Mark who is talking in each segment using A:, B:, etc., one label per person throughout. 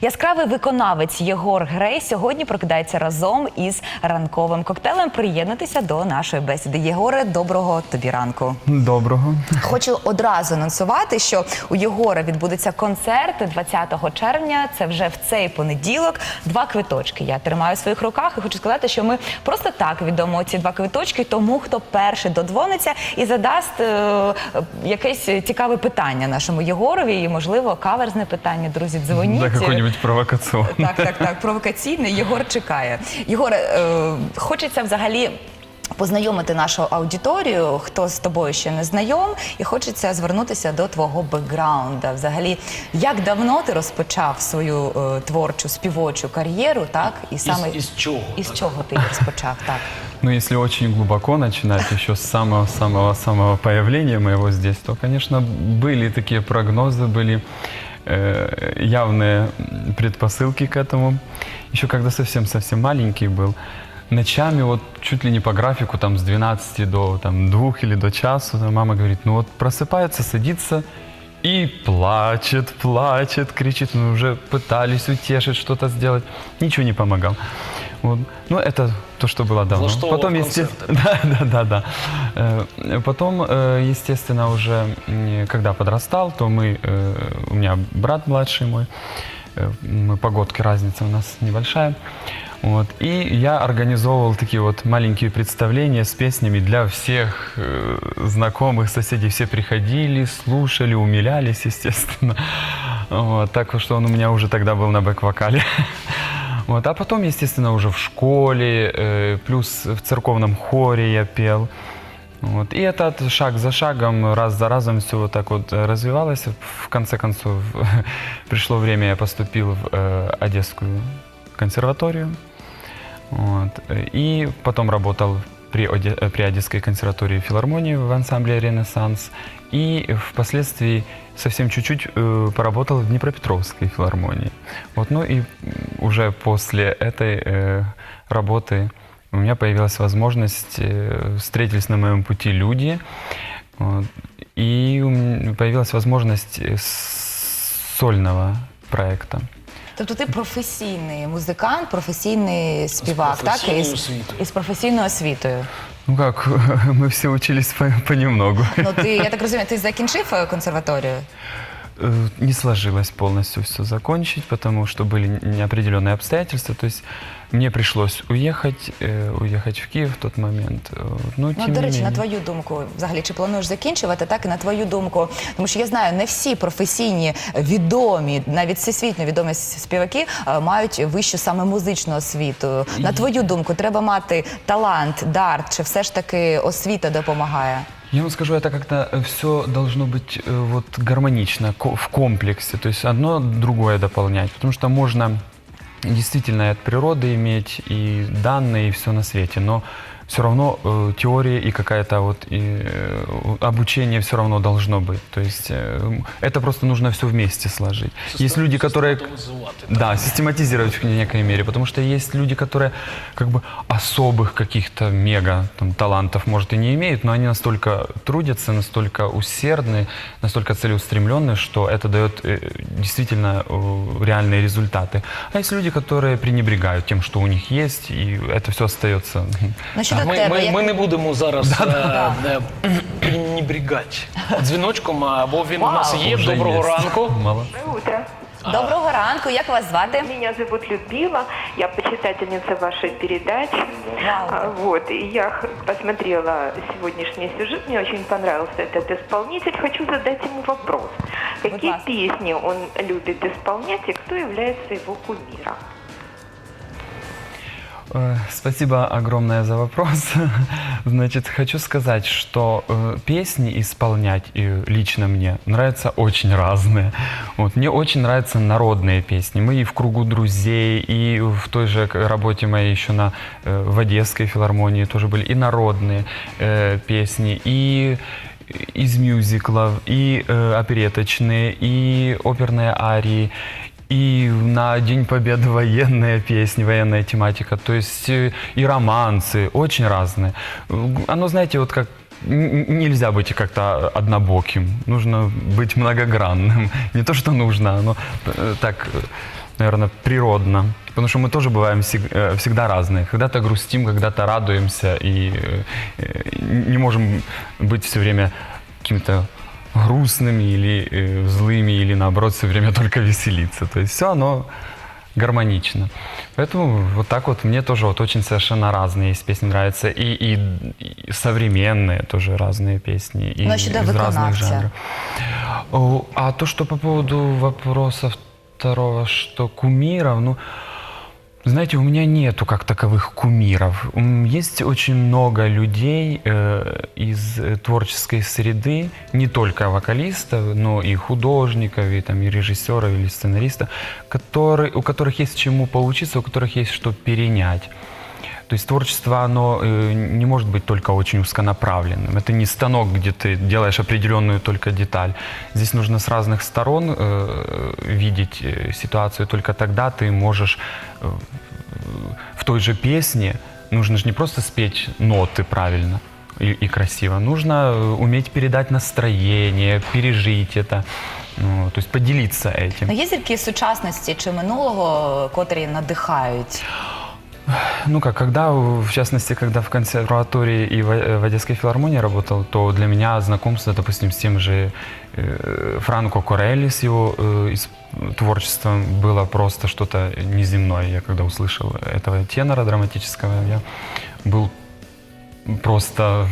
A: Яскравий виконавець Єгор Грей сьогодні прокидається разом із ранковим коктейлем. Приєднатися до нашої бесіди. Єгоре, доброго тобі ранку.
B: Доброго.
A: Хочу одразу анонсувати, що у Єгора відбудеться концерт 20 червня. Це вже в цей понеділок. Два квиточки я тримаю в своїх руках і хочу сказати, що ми просто так відомо ці два квиточки тому, хто перший додзвониться і задасть е, якесь цікаве питання нашому Єгорові, і можливо каверзне питання. Друзі, дзвоніть.
B: Да, какой-нибудь провокационный.
A: Так, так, так, провокаційний. Єгор чекає. Єгоре, е, хочеться взагалі. Познайомити нашу аудиторію, хто з тобою ще не знайом, і хочеться звернутися до твого бекграунда. Взагалі, як давно ти розпочав свою е, творчу співочу кар'єру, так і саме
C: із чого?
A: із чого ти її розпочав? Так
B: Ну, если очень глубоко начинать, еще с самого-самого-самого появления моего здесь, то, конечно, были такие прогнозы, были э, явные предпосылки к этому. Еще когда совсем-совсем маленький был, ночами вот чуть ли не по графику, там с 12 до там, 2 или до часу, там, мама говорит, ну вот просыпается, садится и плачет, плачет, кричит, мы уже пытались утешить, что-то сделать, ничего не помогал. Вот. Ну, это то, что было давно.
C: Влаштовывал
B: Потом,
C: концерты.
B: Да, да, да, да. Э, Потом, э, естественно, уже когда подрастал, то мы, э, у меня брат младший мой, мы погодки разница у нас небольшая. Вот. И я организовывал такие вот маленькие представления с песнями для всех э, знакомых, соседей. Все приходили, слушали, умилялись, естественно. Вот. Так что он у меня уже тогда был на бэк-вокале. Вот. А потом, естественно, уже в школе, э, плюс в церковном хоре я пел. Вот. И это от- шаг за шагом, раз за разом все вот так вот развивалось. В конце концов, пришло время, я поступил в э, Одесскую консерваторию. Вот. И потом работал при, Оде- э, при Одесской консерватории филармонии в ансамбле «Ренессанс». И впоследствии совсем чуть-чуть э, поработал в Днепропетровской филармонии. Вот, ну и уже после этой э, работы у меня появилась возможность, э, встретились на моем пути люди, вот, и появилась возможность э, сольного проекта.
A: Тобто ти професійний музикант, професійний співак, так
C: професійною
A: із,
C: освітою.
A: із професійною освітою.
B: Ну как, мы все учились по- понемногу.
A: Ну ти я так розумію, ти закінчив е, консерваторію?
B: Э, Не сложилось полностью все закончить, потому что были неопределенные обстоятельства. То есть мне пришлось уехать, э, уехать в Киев в тот момент. Э, Ну,
A: Ну,
B: тем
A: до
B: не
A: речі, на
B: менее.
A: твою думку, взагалі, чи плануєш закінчувати, так і на твою думку, тому що я знаю, не всі професійні, відомі, навіть всесвітньо відомі с- співаки е, мають вищу саме музичну освіту. На твою думку, треба мати талант, дар, чи все ж таки освіта допомагає?
B: Я вам скажу, это как-то все должно быть э, вот гармонично, ко- в комплексе. То есть одно другое дополнять. Потому что можно действительно и от природы иметь и данные, и все на свете. Но все равно э, теория и какая-то вот и, э, обучение все равно должно быть. То есть э, это просто нужно все вместе сложить. Есть люди, которые... Да, систематизировать в некой мере, потому что есть люди, которые как бы особых каких-то мега там, талантов, может, и не имеют, но они настолько трудятся, настолько усердны, настолько целеустремленны, что это дает э, действительно э, реальные результаты. А есть люди, которые пренебрегают тем, что у них есть, и это все остается.
A: Ну щодо
C: Ми,
A: тебе,
C: ми,
A: як...
C: ми не будемо зараз е, е, пренебрігати дзвіночком, а, бо він у нас
A: Вау.
C: є. Доброго ранку.
B: Мало.
D: Доброе утро.
A: доброго ранку, як вас звати?
D: Меня зовут Людмила, я почитательница вашей передачи. А, Вот, и я х- посмотрела сегодняшний сюжет, мне очень понравился этот исполнитель. Хочу задать ему вопрос. Какие
A: ласка.
D: песни он любит исполнять и кто является его кумиром?
B: Э, Спасибо огромное за вопрос. Значит, хочу сказать, что э, песни исполнять э, лично мне нравятся очень разные. Вот, мне очень нравятся народные песни. Мы и в кругу друзей, и в той же работе моей еще на, э, в Одесской филармонии тоже были и народные э, песни, и из мюзиклов, и э, опереточные, и оперные арии, и на День Победы военные песни, военная тематика, то есть э, и романсы, очень разные. Э, Оно, знаете, вот как нельзя быть как-то однобоким, нужно быть многогранным. Не то, что нужно, оно э, так наверное, природно. Потому что мы тоже бываем всег- всегда разные. Когда-то грустим, когда-то радуемся и не можем быть все время какими-то грустными или э, злыми, или наоборот все время только веселиться. То есть все оно гармонично. Поэтому вот так вот мне тоже вот очень совершенно разные есть песни нравятся. И, и, и современные тоже разные песни. И
A: Ну, а щодо
B: из разных жанров. А то, что по поводу вопроса второго, что кумиров, ну, знаете, у меня нету как таковых кумиров. Есть очень много людей э, из э, творческой среды, не только вокалистов, но и художников, и, там, и режиссеров, или сценаристов, у которых есть чему поучиться, у которых есть что перенять. То есть творчество, оно э, не может быть только очень узконаправленным. Это не станок, где ты делаешь определенную только деталь. Здесь нужно с разных сторон э, видеть э, ситуацию. Только тогда ты можешь э, в той же песне, нужно же не просто спеть ноты правильно и, и красиво, нужно э, уметь передать настроение, пережить это, ну, то есть поделиться этим.
A: Ну, є зірки сучасності чи минулого, котрі надихають?
B: Ну как, когда, в частности, когда в консерватории и э, в Одесской филармонии работал, то для меня знакомство, допустим, с тем же э, Франко Корелли, с его э, творчеством было просто что-то неземное. Я когда услышал этого тенора драматического, я был просто,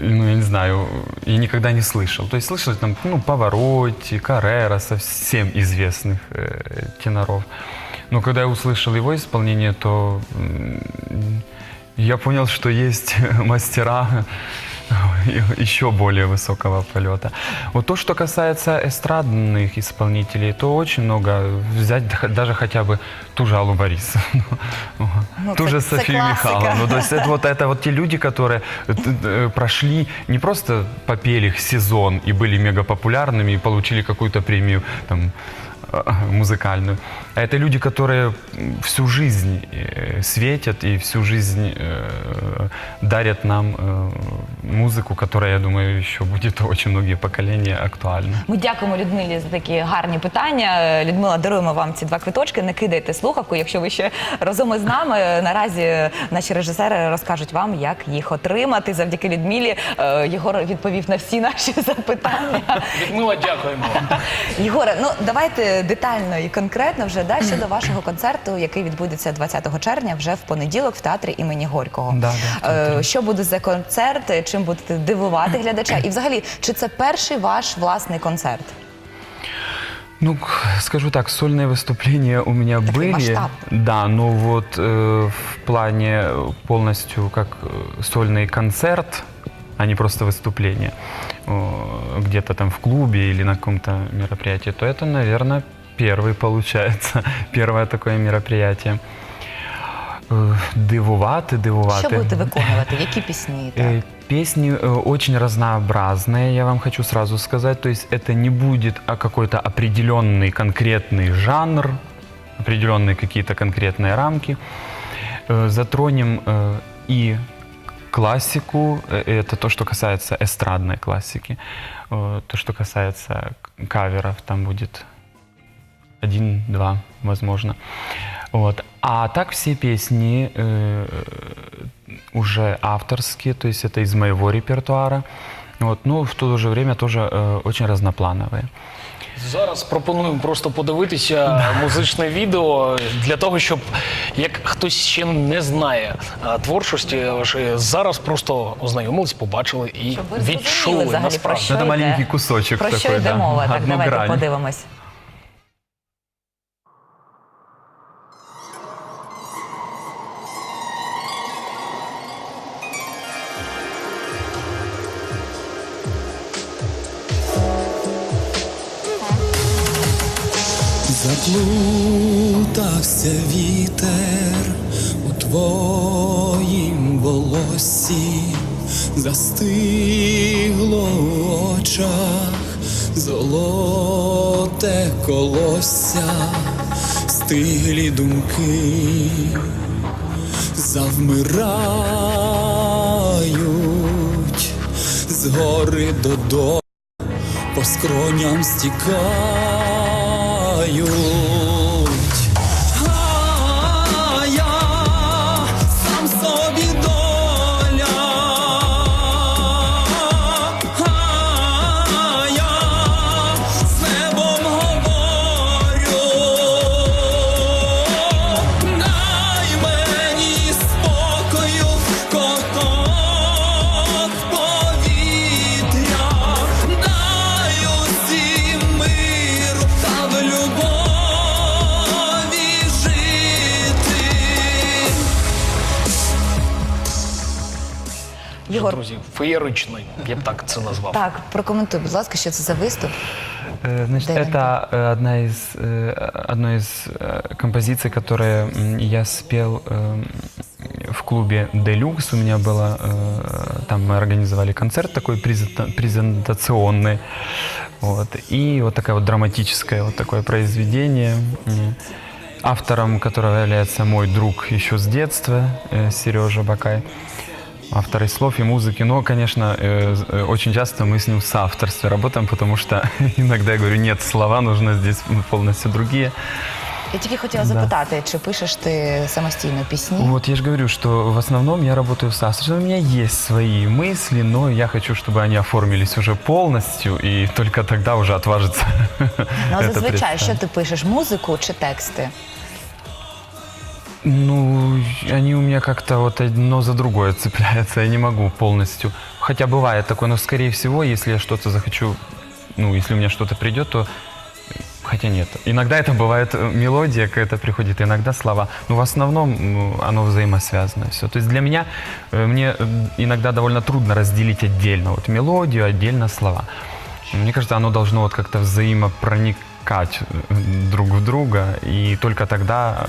B: ну, я не знаю, я никогда не слышал. То есть слышал там, ну, Паваротти, Каррера, совсем известных э, теноров. Но когда я услышал его исполнение, то я понял, что есть мастера еще более высокого полета. Вот то, что касается эстрадных исполнителей, то очень много. Взять даже хотя бы ту же Аллу Борисовну,
A: Ну,
B: ту же Софию. Михайловну. То есть это вот, это вот те люди, которые э, э, прошли, не просто попели их сезон и были мега популярными и получили какую-то премию там, э, музыкальную. А это люди, которые м, всю жизнь э, светят и всю жизнь э, дарят нам э, музыку, которая, я думаю, еще будет очень многие поколения актуальна.
A: Ми дякуємо Людмилі за такі гарні питання. Е, Людмила, даруємо вам ці два квиточки. Не кидайте слухавку, якщо ви ще разом із нами. Наразі наші режисери розкажуть вам, як їх отримати. Завдяки Людмилі Е, Єгор відповів на всі наші запитання.
C: Людмила, дякуємо вам.
A: Єгоре, ну давайте детально і конкретно вже да, щодо вашого концерту, який відбудеться 20 червня, вже в понеділок в театрі імені Горького.
B: Да, да, в
A: Е, Що буде за концерт? Чим будете дивувати глядача? І взагалі, чи це перший ваш власний концерт?
B: Ну, к- скажу так, сольные выступления у меня
A: Такой
B: были.
A: масштаб.
B: Да, но вот э, в плане полностью как э, сольный концерт, а не просто выступление, э, где-то там в клубе или на каком-то мероприятии, то это, наверное, первый получается, первое такое мероприятие. Э, Дивувати, дивувати.
A: Що будете виконувати? Які пісні? Так?
B: Э, Песни э, очень разнообразные, я вам хочу сразу сказать. То есть это не будет а, какой-то определенный конкретный жанр, определенные какие-то конкретные рамки. Э, Затронем э, и классику, э, это то, что касается эстрадной классики. Э, То, что касается к- каверов, там будет один-два, возможно. Вот. А так все песни э, уже авторские, то есть это из моего репертуара. Вот. Ну, в то же время тоже э, очень разноплановые.
C: Зараз пропонуємо просто подивитися музичне відео для того, щоб як хтось ще не знає а, творчості вашої, зараз просто ознайомились, побачили і
A: Щоб ви зрозуміли
C: відчули
A: взагалі, про
C: насправді.
A: що
B: Это
A: йде,
B: маленький кусочек
A: про що
B: такой,
A: йде
B: да,
A: мова. Так,
B: одну
A: давайте
B: грань.
A: подивимось.
E: Застигло в очах золоте колосся, стиглі думки завмирають згори додолу по скроням стікають.
C: Феєричний, я б так це назвав.
A: Так, прокоментуй, будь ласка, що це за виступ.
B: Значит, это одна из, одной из композиций, которые я спел в клубе «Делюкс». У меня было, э, там мы организовали концерт такой презента- презентационный. Вот. И вот такое вот драматическое вот такое произведение, автором которого является мой друг еще с детства, э, Сережа Бакай автор и слов, и музыки. Но, конечно, э, э, очень часто мы с ним в соавторстве работаем, потому что иногда я говорю, нет, слова нужно здесь полностью другие.
A: Я тільки хотіла
B: Да.
A: запитати, чи пишеш ти самостійно пісні?
B: Вот я же говорю, что в основном я работаю в соавторстве. У меня есть свои мысли, но я хочу, чтобы они оформились уже полностью, и только тогда уже отважиться.
A: Ну, а
B: это
A: зазвичай,
B: представить.
A: що ти пишеш? Музику чи тексти?
B: Ну, они у меня как-то вот одно за другое цепляются, я не могу полностью. Хотя бывает такое, но скорее всего, если я что-то захочу, ну, если у меня что-то придет, то Хотя нет. Иногда это бывает э, мелодия, какая-то приходит, иногда слова. Но в основном оно взаимосвязано все. То есть для меня, э, мне э, иногда довольно трудно разделить отдельно вот мелодию, отдельно слова. Мне кажется, оно должно вот как-то взаимопроникать друг в друга, и только тогда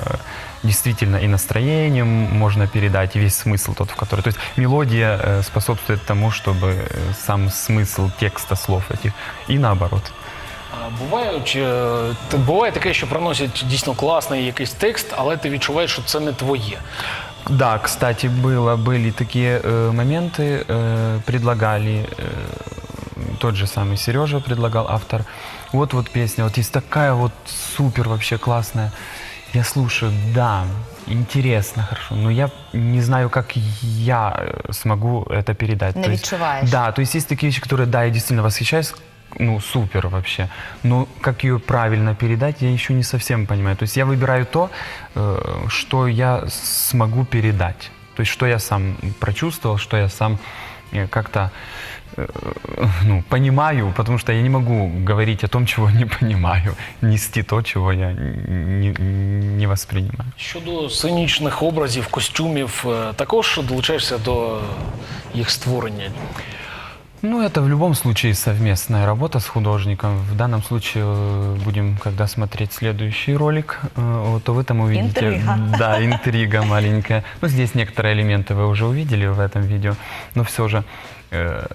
B: действительно и настроением можно передать, и весь смысл тот, в который... То есть мелодия э, способствует тому, чтобы э, сам смысл текста слов этих, и наоборот.
C: А Буває, чи, е, т- буває таке, що приносять дійсно класний якийсь текст, але ти відчуваєш, що це не твоє.
B: Да, кстати, было, были такие э, моменты, э, предлагали, э, тот же самый Сережа предлагал, автор, вот вот песня, вот есть такая вот супер вообще классная, я слушаю, да, интересно, хорошо, но я не знаю, как я э, смогу это передать.
A: Не
B: То есть-
A: відчуваєш.
B: Да, то есть есть такие вещи, которые, да, я действительно восхищаюсь, ну, супер вообще. Но как ее правильно передать, я еще не совсем понимаю. То есть я выбираю то, э, что я смогу передать. То есть что я сам прочувствовал, что я сам э, как-то ну, понимаю, потому что я не могу говорить о том, чего не понимаю, нести то, чего я не, не воспринимаю.
C: Щодо сценічних образів, костюмів, е, також долучаєшся до їх створення.
B: Ну, это в любом случае совместная работа с художником. В данном случае э, будем, когда смотреть следующий ролик, э, вот, то вы там увидите...
A: Интрига.
B: Да, интрига маленькая. Ну, здесь некоторые элементы вы уже увидели в этом видео, но все же... э,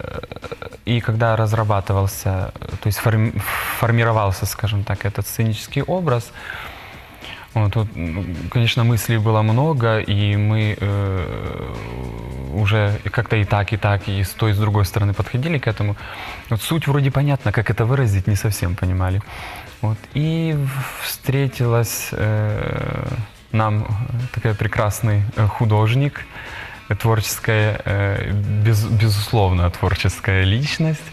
B: И когда разрабатывался, то есть форми- формировался, скажем так, этот сценический образ, вот, тут, ну, конечно, мыслей было много, и мы э, уже как-то и так, и так, и с той, и с другой стороны подходили к этому. Вот суть вроде понятна, как это выразить, не совсем понимали. Вот, и встретилась э, нам такая прекрасный э, художник, творческая, э, без- безусловно, творческая личность,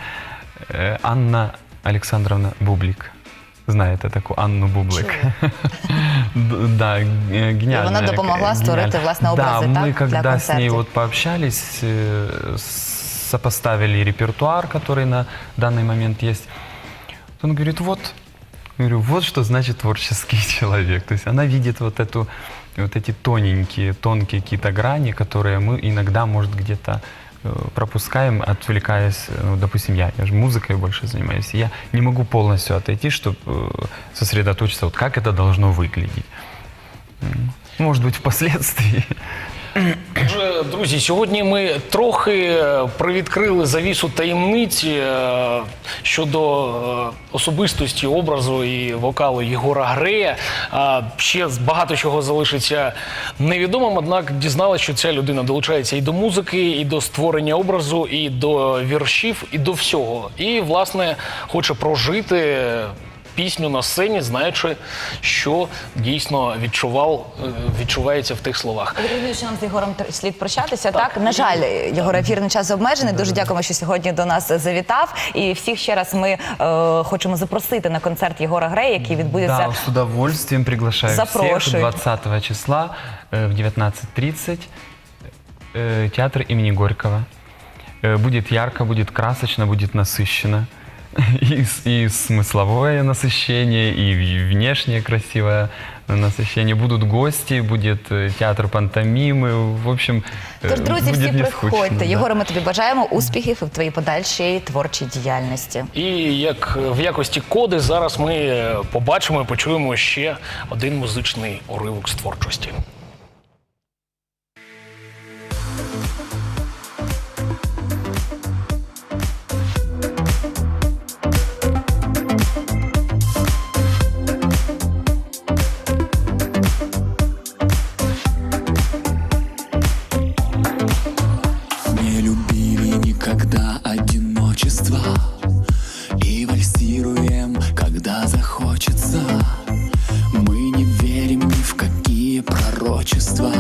B: э, Анна Александровна Бублик. Знаєте таку Анну Бублик. Да, гениальная.
A: вона допомогла створити, власне, образи,
B: Да,
A: так,
B: мы
A: для
B: когда с ней вот пообщались, э, сопоставили репертуар, который на данный момент есть, он говорит, вот, говорю, вот что значит творческий человек. То есть она видит вот эту вот эти тоненькие, тонкие какие-то грани, которые мы иногда, может, где-то э, пропускаем, отвлекаясь, э, ну, допустим, я, я же музыкой больше занимаюсь, и я не могу полностью отойти, чтобы сосредоточиться, вот как это должно выглядеть. Может быть, впоследствии.
C: Друзі, сьогодні ми трохи е, привідкрили завісу таємниці е, щодо е, особистості, образу і вокалу Єгора Грея. Ще багато чого залишиться невідомим, однак дізналися, що ця людина долучається і до музики, і до створення образу, і до віршів, і до всього. І, власне, хоче прожити Пісню на сцені, знаючи, що дійсно відчував, е, відчувається в тих словах.
A: Я розумію, що нам з Єгором тр- слід прощатися. Так, на жаль, Єгор, ефірний час обмежений. Дуже дякуємо, що сьогодні до нас завітав. І всіх ще раз ми е, хочемо запросити на концерт Єгора Грея, який відбудеться
B: Да, с удовольствием приглашаю всех
A: Запрошую.
B: 20 числа э, в 19.30 э, театр имени Горького. Э, Будет ярко, будет красочно, будет насыщенно. и, с- и смысловое насыщение, и в- внешнее красивое насыщение. Будут гости, будет э, театр пантомимы. В общем, э,
A: Тож, друзі,
B: будет
A: всі
B: не
A: приходьте.
B: скучно, да.
A: Єгоре, ми тобі бажаємо успіхів і в твоїй подальшій творчій діяльності.
C: І як в якості коди зараз ми е, побачимо і почуємо ще один музичний уривок з творчості.
E: Пророчества